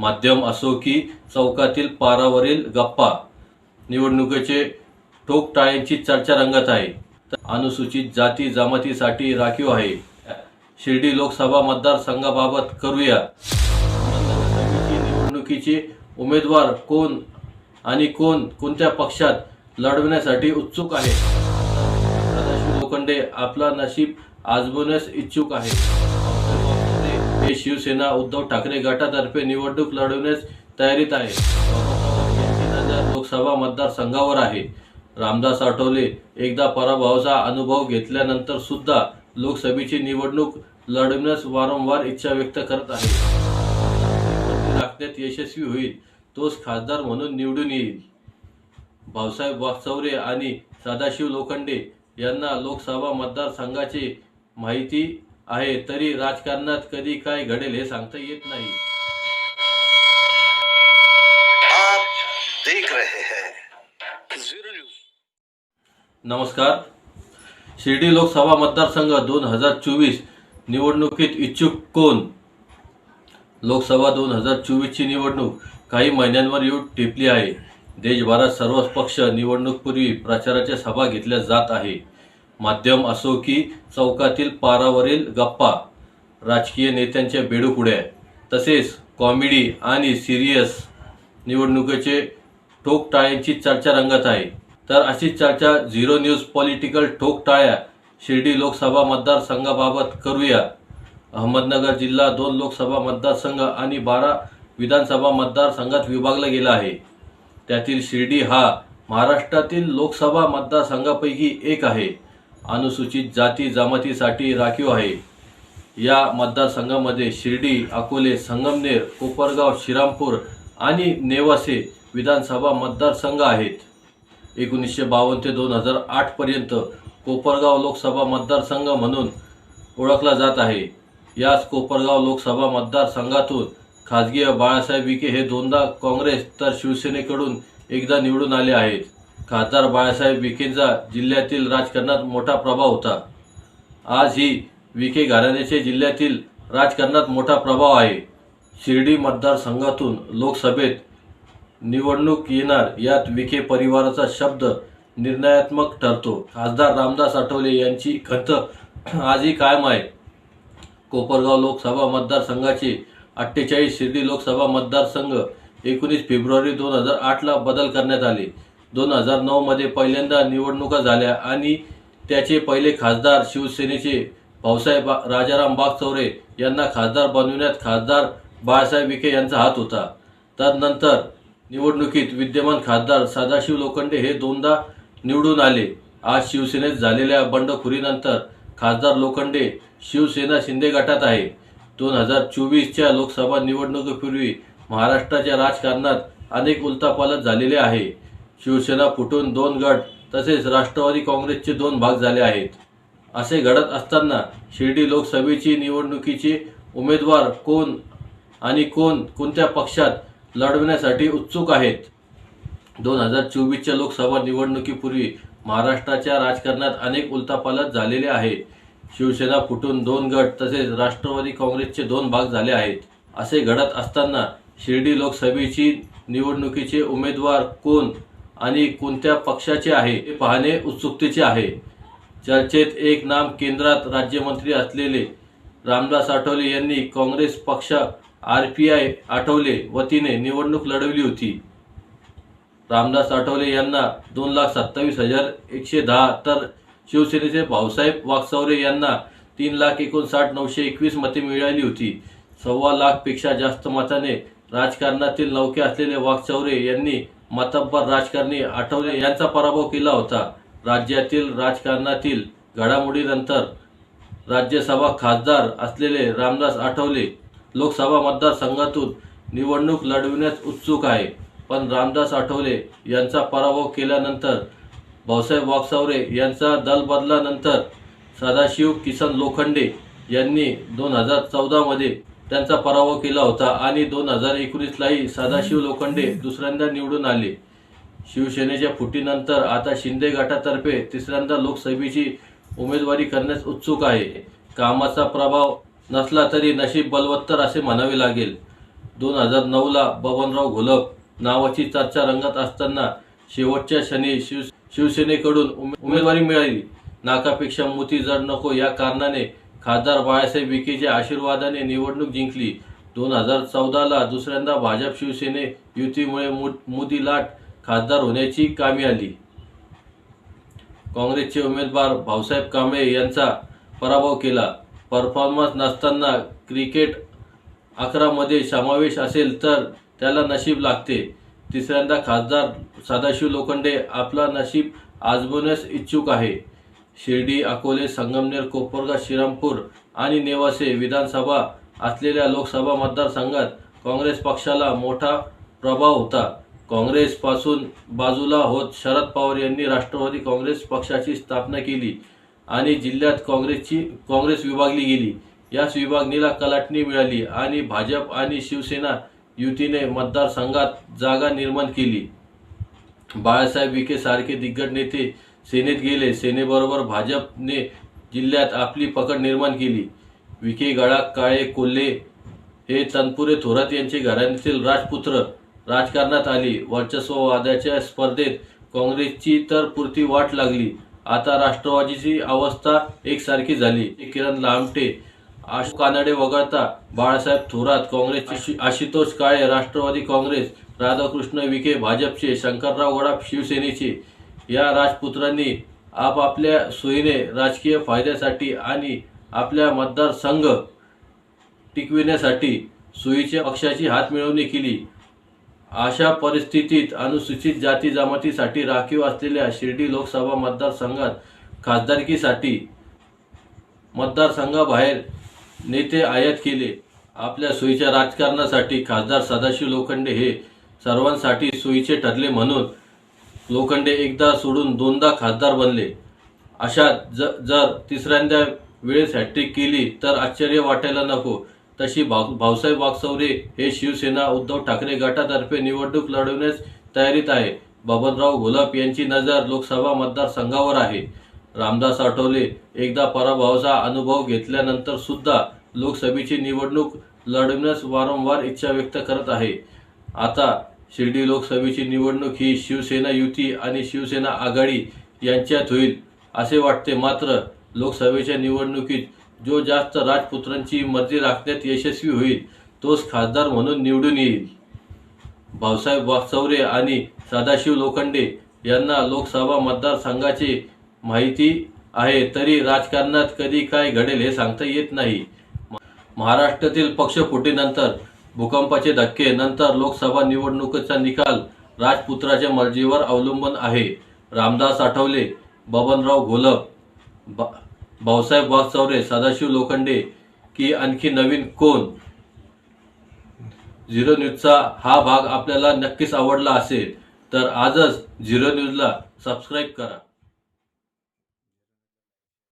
माध्यम असो की चौकातील पारावरील गप्पा निवडणुकीचे ठोकटाळ्यांची चर्चा रंगत आहे. अनुसूचित जाती जमातीसाठी राखीव आहे. शिर्डी लोकसभा मतदारसंघाबाबत करूया. निवडणुकीचे उमेदवार कोण आणि कोण कोणत्या पक्षात लढवण्यासाठी उत्सुक आहे? लोखंडे आपला नशीब आजमवण्यास इच्छुक आहे. आणि शिवसेना उद्धव ठाकरे गटातर्फे निवडणूक लढवण्यास तयारीत आहे लोकसभा मतदारसंघावर आहे. रामदास आठवले एकदा पराभवाचा अनुभव घेतल्यानंतर सुद्धा लोकसभेची निवडणूक लढवण्यास वारंवार इच्छा व्यक्त करत आहे राखण्यात यशस्वी होईल तोच खासदार म्हणून निवडून येईल. भाऊसाहेब वागचौरे आणि सदाशिव लोखंडे यांना लोकसभा मतदारसंघाची माहिती आहे तरी राजकारणात कधी काय घडेल हे सांगता येत नाही. आप देख रहे हैं। जीरो न्यूज नमस्कार. शिर्डी लोकसभा मतदारसंघ दोन हजार चोवीस निवडणुकीत इच्छुक कोण? लोकसभा दोन हजार चोवीसची निवडणूक काही महिन्यांवर येऊन टिपली आहे. देशभरात सर्वच पक्ष निवडणूकपूर्वी प्रचाराच्या सभा घेतल्या जात आहे. माध्यम असो की चौकातील पारावरील गप्पा राजकीय नेत्यांच्या बेडूकुड्या तसेच कॉमेडी आणि सिरियस निवडणुकीचे ठोकटाळ्यांची चर्चा रंगत आहे. तर अशी चर्चा झिरो न्यूज पॉलिटिकल ठोकटाळ्या शिर्डी लोकसभा मतदारसंघाबाबत करूया. अहमदनगर जिल्हा दोन लोकसभा मतदारसंघ आणि बारा विधानसभा मतदारसंघात विभागला गेला आहे. त्यातील शिर्डी हा महाराष्ट्रातील लोकसभा मतदारसंघापैकी एक आहे. अनुसूचित जाती जमातीसाठी राखीव आहे. या मतदारसंघामध्ये शिर्डी अकोले संगमनेर कोपरगाव श्रीरामपूर आणि नेवासे विधानसभा मतदारसंघ आहेत. एकोणीसशे बावन्न ते दोन हजार आठपर्यंत कोपरगाव लोकसभा मतदारसंघ म्हणून ओळखला जात आहे. याच कोपरगाव लोकसभा मतदारसंघातून खासगी बाळासाहेब विखे हे दोनदा काँग्रेस तर शिवसेनेकडून एकदा निवडून आले आहेत. खासदार बाळासाहेब विखेंचा जिल्ह्यातील राजकारणात मोठा प्रभाव होता. आज ही विखे घराण्याचे जिल्ह्यातील राजकारणात मोठा प्रभाव आहे. शिर्डी मतदारसंघातून लोकसभेत निवडणूक येणार यात विखे परिवाराचा शब्द निर्णयात्मक ठरतो. खासदार रामदास आठवले यांची खंत आजही कायम आहे कोपरगाव लोकसभा मतदारसंघाचे अठ्ठेचाळीस शिर्डी लोकसभा मतदारसंघ एकोणीस फेब्रुवारी दोन हजार आठला बदल करण्यात आले. दोन हजार नऊमध्ये पहिल्यांदा निवडणुका झाल्या आणि त्याचे पहिले खासदार शिवसेनेचे भाऊसाहेब बा- राजाराम बागचौरे यांना खासदार बनविण्यात खासदार बाळासाहेब विखे यांचा हात होता. तदनंतर निवडणुकीत विद्यमान खासदार सदाशिव लोखंडे हे दोनदा निवडून आले. आज शिवसेनेत झालेल्या बंडखोरीनंतर खासदार लोखंडे शिवसेना शिंदे गटात आहे. दोन हजार चोवीसच्या लोकसभा निवडणुकीपूर्वी महाराष्ट्राच्या राजकारणात अनेक उलथापालथ झालेले आहे. शिवसेना फुटून दोन गट तसेच राष्ट्रवादी काँग्रेसचे दोन भाग झाले आहेत. असे घडत असताना शिर्डी लोकसभेची निवडणुकीचे उमेदवार कोण आणि कोण कोणत्या पक्षात लढवण्यासाठी उत्सुक आहेत? दोन हजार चोवीसच्या लोकसभा निवडणुकीपूर्वी महाराष्ट्राच्या राजकारणात अनेक उलथापालथ झालेले आहे शिवसेना फुटून दोन गट तसेच राष्ट्रवादी काँग्रेसचे दोन भाग झाले आहेत. असे घडत असताना शिर्डी लोकसभेची निवडणुकीचे उमेदवार कोण आणि कोणत्या पक्षाचे आहे हे पाहणे उत्सुकतेचे आहे. चर्चेत एक नाम केंद्रात राज्यमंत्री असलेले रामदास आठवले यांनी काँग्रेस पक्ष आर पी आय आठवले वतीने निवडणूक लढवली होती. रामदास आठवले यांना दोन लाख सत्तावीस हजार एकशे दहा तर शिवसेनेचे भाऊसाहेब वागचौरे यांना तीन लाख एकोणसाठ नऊशे एकवीस मते मिळाली होती. सव्वा लाखपेक्षा जास्त मताने राजकारणातील नौके असलेले वागचौरे यांनी मतब्बर राजकारणी आठवले यांचा पराभव केला होता. राज्यातील राजकारणातील घडामोडीनंतर राज्यसभा खासदार असलेले रामदास आठवले लोकसभा मतदारसंघातून निवडणूक लढविण्यास उत्सुक आहे. पण रामदास आठवले यांचा पराभव केल्यानंतर भाऊसाहेब वागसावरे यांचा दल बदलानंतर सदाशिव किसन लोखंडे यांनी दोन हजार चौदामध्ये त्यांचा पराभव केला होता आणि दोन हजार एकोणीसलाही सदाशिव लोखंडे दुसऱ्यांदा निवडून आले. शिवसेनेच्या फुटीनंतर आता शिंदे गटातर्फे तिसऱ्यांदा लोकसभेची उमेदवारी करण्यास उत्सुक आहे. कामाचा प्रभाव नसला तरी नशीब बलवत्तर असे म्हणावे लागेल. दोन हजार नऊला बबनराव घोलप नावाची चर्चा रंगत असताना शेवटच्या क्षणी शिव शिवसेनेकडून उमेदवारी मिळाली. नाकापेक्षा मोती जड नको या कारणाने खासदार बाळासाहेब विखेच्या आशीर्वादाने निवडणूक जिंकली. दोन हजार चौदाला दुसऱ्यांदा भाजप शिवसेने युतीमुळे मु- मोदी लाट खासदार होण्याची कामी आली. काँग्रेसचे उमेदवार भाऊसाहेब कांबळे यांचा पराभव केला. परफॉर्मन्स नसताना क्रिकेट अकरामध्ये समावेश असेल तर त्याला नशीब लागते. तिसऱ्यांदा खासदार सदाशिव लोखंडे आपला नशीब आजमावण्यास इच्छुक आहे. शिर्डी अकोले संगमनेर कोपरगा श्रीरामपूर आणि नेवासे विधानसभा असलेल्या लोकसभा मतदारसंघात काँग्रेस पक्षाला मोठा प्रभाव होता. काँग्रेसपासून बाजूला होत शरद पवार यांनी राष्ट्रवादी काँग्रेस पक्षाची स्थापना केली आणि जिल्ह्यात काँग्रेसची काँग्रेस विभागली गेली. याच विभागणीला कलाटणी मिळाली आणि भाजप आणि शिवसेना युतीने मतदारसंघात जागा निर्माण केली. बाळासाहेब विखे सारखे दिग्गज नेते सेनेत गेले. सेनेबरोबर भाजपने जिल्ह्यात आपली पकड निर्माण केली. विखे गडाख काळे कोल्हे हे तनपुरे थोरात यांचे घराण्यातील राजपुत्र राजकारणात आली. वर्चस्ववादाच्या स्पर्धेत काँग्रेसची तर पुरती वाट लागली. आता राष्ट्रवादीची अवस्था एकसारखी झाली. किरण लामटे आशु कानडे वगळता बाळासाहेब थोरात काँग्रेसचे आशुतोष काळे राष्ट्रवादी काँग्रेस राधाकृष्ण विखे भाजपचे शंकरराव गडाप शिवसेनेचे या राजपुत्रांनी आपापल्या सोयीने राजकीय फायद्यासाठी आणि आपल्या मतदारसंघ टिकविण्यासाठी सोयीच्या पक्षाची हातमिळवणी केली. अशा परिस्थितीत अनुसूचित जाती जमातीसाठी राखीव असलेल्या शिर्डी लोकसभा मतदारसंघात खासदारकीसाठी मतदारसंघाबाहेर नेते आयात केले. आपल्या सोयीच्या राजकारणासाठी खासदार सदाशिव लोखंडे हे सर्वांसाठी सोयीचे ठरले म्हणून लोखंडे एकदा सोडून दोनदा खासदार बनले. अशा ज जर तिसऱ्यांदा वेळेस हॅट्रिक केली तर आश्चर्य वाटायला नको. तशी भाऊ भाऊसाहेब वागचौरे हे शिवसेना उद्धव ठाकरे गटातर्फे निवडणूक लढवण्यास तयारीत आहे. बबनराव घोलप यांची नजर लोकसभा मतदारसंघावर आहे. रामदास आठवले एकदा पराभवाचा अनुभव घेतल्यानंतर सुद्धा लोकसभेची निवडणूक लढवण्यास वारंवार इच्छा व्यक्त करत आहे. आता शिर्डी लोकसभेची निवडणूक ही शिवसेना युती आणि शिवसेना आघाडी यांच्यात होईल असे वाटते. मात्र लोकसभेच्या निवडणुकीत जो जास्त राजपुत्रांची मर्जी राखण्यात यशस्वी होईल तोच खासदार म्हणून निवडून येईल. भाऊसाहेब वागचौरे आणि सदाशिव लोखंडे यांना लोकसभा मतदारसंघाची माहिती आहे तरी राजकारणात कधी काय घडेल हे सांगता येत नाही. महाराष्ट्रातील पक्षफुटीनंतर भूकंपाचे धक्के नंतर लोकसभा निवडणुकीचा निकाल राजपुत्राच्या मर्जीवर अवलंबून आहे. रामदास आठवले बबनराव घोलप बा- भाऊसाहेब वागचौरे सदाशिव लोखंडे की आणखी नवीन कोण? झिरो न्यूजचा हा भाग आपल्याला नक्कीच आवडला असेल तर आजच झिरो न्यूजला सबस्क्राईब करा.